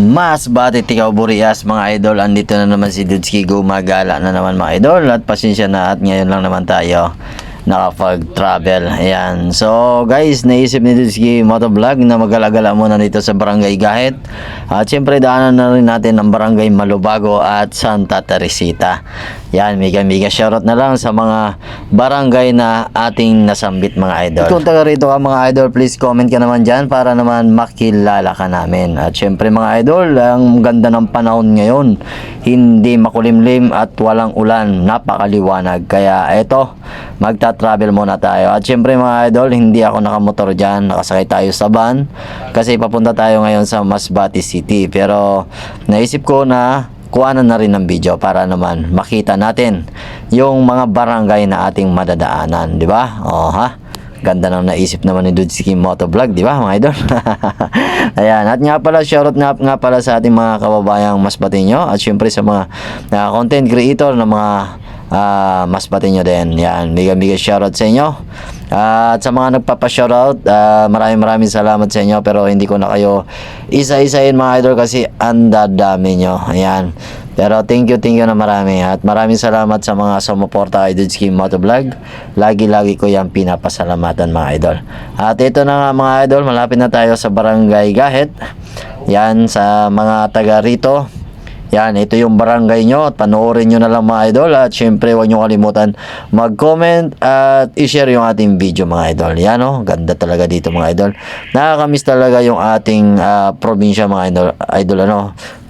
Mas batit ikaw Burias mga idol. Andito na naman si Dudski Gumagala na naman mga idol. At pasensya na at ngayon lang naman tayo nakapag-travel. Ayan. So guys naisip ni Dudski Motovlog na magalagala muna dito sa Barangay Gahit. At syempre daanan na rin natin ang Barangay Malubago at Santa Teresita Yan mega mega shoutout na lang sa mga barangay na ating nasambit mga idol. Kung taga rito ka mga idol please comment ka naman dyan para naman makilala ka namin. At syempre mga idol ang ganda ng panahon ngayon. Hindi makulimlim at walang ulan. Napakaliwanag. Kaya eto magta-travel muna tayo. At syempre mga idol hindi ako nakamotor dyan. Nakasakay tayo sa van. Kasi papunta tayo ngayon sa Masbate City. Pero naisip ko na kuhanan na rin ng video para naman makita natin yung mga barangay na ating madadaanan, di ba? Oh, ha? Ganda ng naisip naman ni Dudski Motovlog, di ba mga idol? Ayan, at nga pala, shoutout nga, nga pala sa ating mga kababayang masbate nyo at syempre sa mga ah, content creator na mga ah, masbate nyo din. Yan, mega shoutout sa inyo. at sa mga nagpapa-shoutout, ah, maraming maraming salamat sa inyo pero hindi ko na kayo isa-isahin mga idol kasi ang dadami nyo. Ayan. Pero thank you, thank you na marami. At maraming salamat sa mga sumuporta kay Dudski Motovlog. Lagi-lagi ko yung pinapasalamatan mga idol. At ito na nga mga idol, malapit na tayo sa Barangay Gahit. Yan sa mga taga rito. Yan, ito yung barangay nyo at panoorin nyo na lang mga idol at syempre huwag nyo kalimutan mag-comment at i-share yung ating video mga idol. Yan oh, ganda talaga dito mga idol. Nakakamiss talaga yung ating ah, probinsya mga idol, idol ano,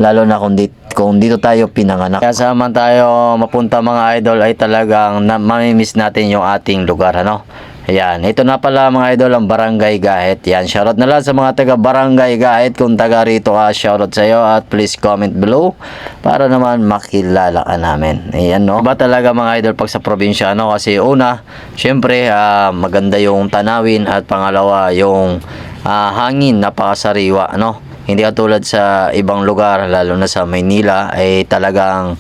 lalo na kung dito kung dito tayo pinanganak. Kaya saan tayo mapunta mga idol ay talagang na, mamimiss natin yung ating lugar ano. Ayan, ito na pala mga idol ang Barangay Gahit. Yan, shoutout na lang sa mga taga Barangay Gahit. Kung taga rito ka, shoutout sa iyo at please comment below para naman makilala ka namin. Ayan no. Ba talaga mga idol pag sa probinsya no kasi una, syempre ah, maganda yung tanawin at pangalawa yung ah, hangin napakasariwa no. Hindi katulad sa ibang lugar lalo na sa Maynila ay talagang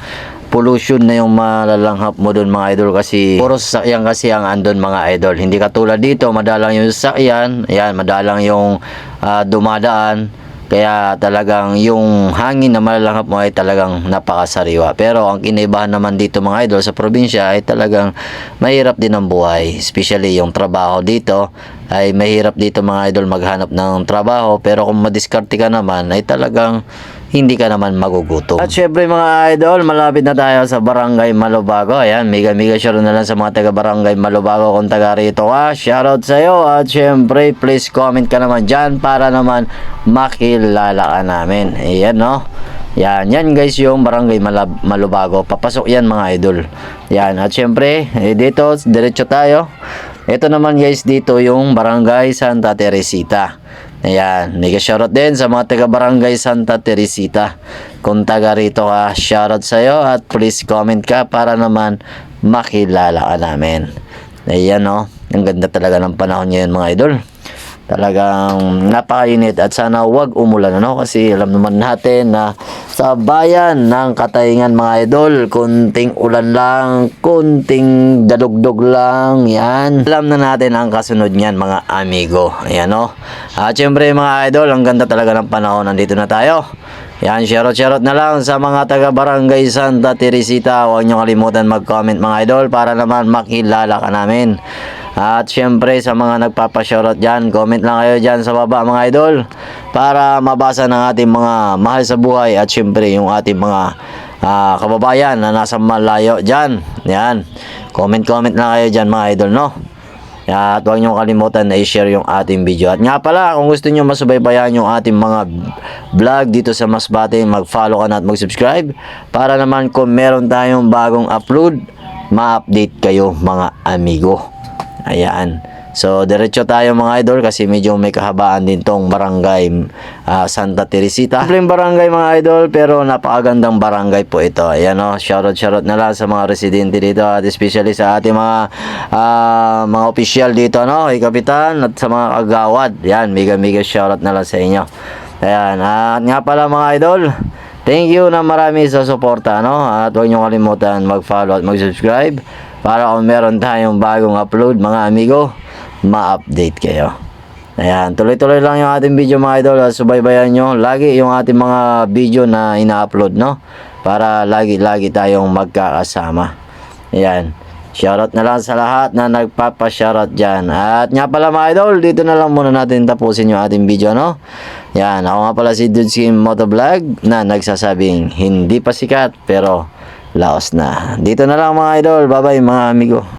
pollution na yung malalanghap mo doon mga idol kasi puro sasakyan kasi ang andon mga idol hindi katulad dito madalang yung sasakyan ayan madalang yung ah, dumadaan kaya talagang yung hangin na malalanghap mo ay talagang napakasariwa. Pero ang kinaibahan naman dito mga idol sa probinsya ay talagang mahirap din ang buhay. Especially yung trabaho dito ay mahirap dito mga idol maghanap ng trabaho. Pero kung madiskarte ka naman ay talagang hindi ka naman magugutom. At syempre mga idol, malapit na tayo sa Barangay Malubago. Ayan, mega mega share na lang sa mga taga Barangay Malubago kung taga rito ka. Shoutout sa iyo at syempre please comment ka naman dyan para naman makilala ka namin. Ayan no. Yan, yan guys yung Barangay Malab- Malubago. Papasok yan mga idol. Yan, at syempre, eh, dito, diretso tayo. Ito naman guys, dito yung Barangay Santa Teresita. Ayan, mega shoutout din sa mga taga Barangay Santa Teresita. Kung taga rito ka, shoutout sa iyo at please comment ka para naman makilala ka namin. Ayan no, ang ganda talaga ng panahon ngayon mga idol. Talagang napakainit at sana wag umulan ano kasi alam naman natin na sa bayan ng Katayngan mga idol, kunting ulan lang, kunting dalugdog lang, yan. Alam na natin ang kasunod niyan mga amigo. Ayan no. At syempre mga idol, ang ganda talaga ng panahon. Nandito na tayo. Yan, shoutout shoutout na lang sa mga taga Barangay Santa Teresita. Huwag niyo kalimutan mag-comment mga idol para naman makilala ka namin. At syempre sa mga nagpapa-shoutout dyan, comment lang kayo dyan sa baba mga idol para mabasa ng ating mga mahal sa buhay at syempre yung ating mga ah, kababayan na nasa malayo dyan. Yan, comment-comment lang kayo dyan mga idol no. At huwag niyo kalimutan na i-share yung ating video. At nga pala, kung gusto niyo masubaybayan yung ating mga vlog dito sa Masbate, mag-follow ka na at mag-subscribe para naman kung meron tayong bagong upload, ma-update kayo mga amigo. Ayan. So, diretso tayo mga idol kasi medyo may kahabaan din tong barangay ah, Santa Teresita. Simpleng barangay mga idol pero napakagandang barangay po ito. Ayan o, shoutout shoutout na lang sa mga residente dito at especially sa ating mga ah, mga official dito no, kay Kapitan at sa mga kagawad. Yan, mega mega shoutout na lang sa inyo. Ayan, at nga pala mga idol, Thank you na marami sa suporta, no? At huwag niyo kalimutan mag-follow at mag-subscribe para kung meron tayong bagong upload, mga amigo, ma-update kayo. Ayan, tuloy-tuloy lang yung ating video mga idol. Subaybayan nyo lagi yung ating mga video na ina-upload, no? Para lagi-lagi tayong magkakasama. Ayan. Shoutout na lang sa lahat na nagpapa-shoutout dyan. At nga pala mga idol, dito na lang muna natin tapusin yung ating video, no? Yan, ako nga pala si Dudskin Motovlog na nagsasabing hindi pa sikat pero laos na. Dito na lang mga idol. Bye-bye mga amigo.